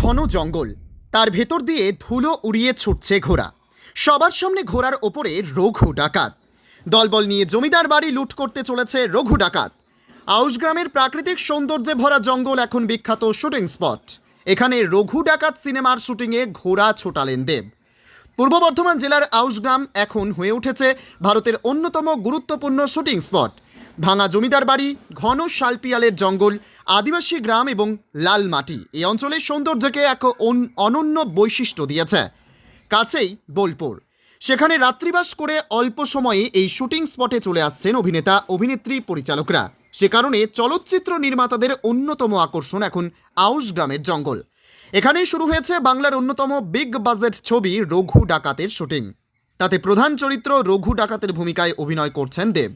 ঘন জঙ্গল। তার ভেতর দিয়ে ধুলো উড়িয়ে ছুটছে ঘোড়া। সবার সামনে ঘোড়ার ওপরে রঘু ডাকাত। দলবল নিয়ে জমিদার বাড়ি লুট করতে চলেছে রঘু ডাকাত। আউশ গ্রামের প্রাকৃতিক সৌন্দর্যে ভরা জঙ্গল এখন বিখ্যাত শুটিং স্পট। এখানে রঘু ডাকাত সিনেমার শুটিংয়ে ঘোড়া ছোটালেন দেব। পূর্ব বর্ধমান জেলার আউসগ্রাম এখন হয়ে উঠেছে ভারতের অন্যতম গুরুত্বপূর্ণ শুটিং স্পট। ভাঙা জমিদার বাড়ি, ঘন শালপিয়ালের জঙ্গল, আদিবাসী গ্রাম এবং লাল মাটি। এই অঞ্চলের সৌন্দর্যকে এক অন- অনন্য বৈশিষ্ট্য দিয়েছে। কাছেই বোলপুর। সেখানে রাত্রিবাস করে অল্প সময়ে এই শুটিং স্পটে চলে আসছেন অভিনেতা, অভিনেত্রী, পরিচালকরা। সে কারণে চলচ্চিত্র নির্মাতাদের অন্যতম আকর্ষণ এখন আউশ গ্রামের জঙ্গল। এখানেই শুরু হয়েছে বাংলার অন্যতম বিগ বাজেট ছবি রঘু ডাকাতের শুটিং। তাতে প্রধান চরিত্র রঘু ডাকাতের ভূমিকায় অভিনয় করছেন দেব।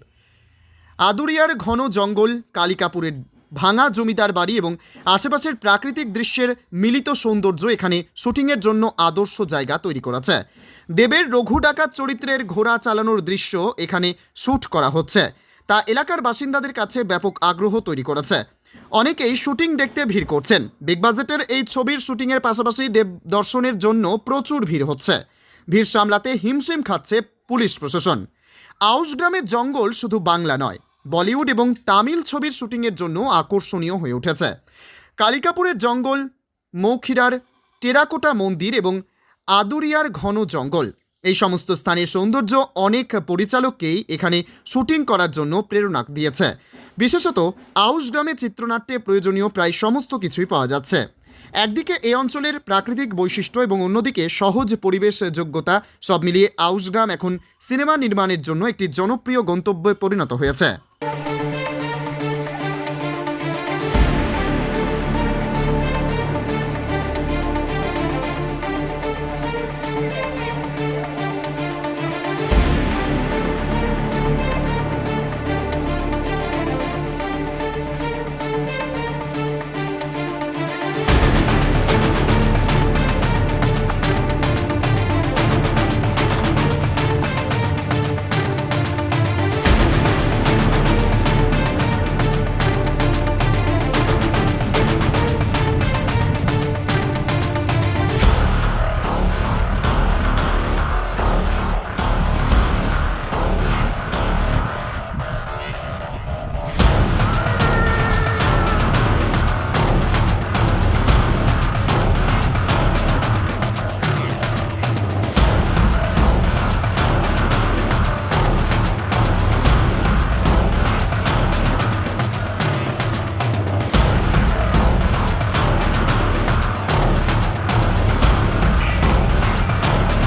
আদুরিয়ার ঘন জঙ্গল, কালিকাপুরের ভাঙা জমিদার বাড়ি এবং আশেপাশের প্রাকৃতিক দৃশ্যের মিলিত সৌন্দর্য এখানে শুটিংয়ের জন্য আদর্শ জায়গা তৈরি করেছে। দেবের রঘু ডাকাত চরিত্রের ঘোড়া চালানোর দৃশ্য এখানে শ্যুট করা হচ্ছে। তা এলাকার বাসিন্দাদের কাছে ব্যাপক আগ্রহ তৈরি করেছে। অনেকেই শুটিং দেখতে ভিড় করছেন। বিগ বাজেটের এই ছবির শুটিংয়ের পাশাপাশি দেব দর্শনের জন্য প্রচুর ভিড় হচ্ছে। ভিড় সামলাতে হিমশিম খাচ্ছে পুলিশ প্রশাসন। আউশ গ্রামের জঙ্গল শুধু বাংলা নয় বলিউড এবং তামিল ছবির শুটিংয়ের জন্য আকর্ষণীয় হয়ে উঠেছে। কালিকাপুরের জঙ্গল, মৌখিরার টেরাকোটা মন্দির এবং আদুরিয়ার ঘন জঙ্গল, এই সমস্ত স্থানের সৌন্দর্য অনেক পরিচালককেই এখানে শুটিং করার জন্য প্রেরণা দিয়েছে। বিশেষত আউশ গ্রামে চিত্রনাট্যে প্রয়োজনীয় প্রায় সমস্ত কিছুই পাওয়া যাচ্ছে। একদিকে এই অঞ্চলের প্রাকৃতিক বৈশিষ্ট্য এবং অন্যদিকে সহজ পরিবেশ যোগ্যতা সব মিলিয়ে আউশ গ্রাম এখন সিনেমা নির্মাণের জন্য একটি জনপ্রিয় গন্তব্যে পরিণত হয়েছে। Thank you.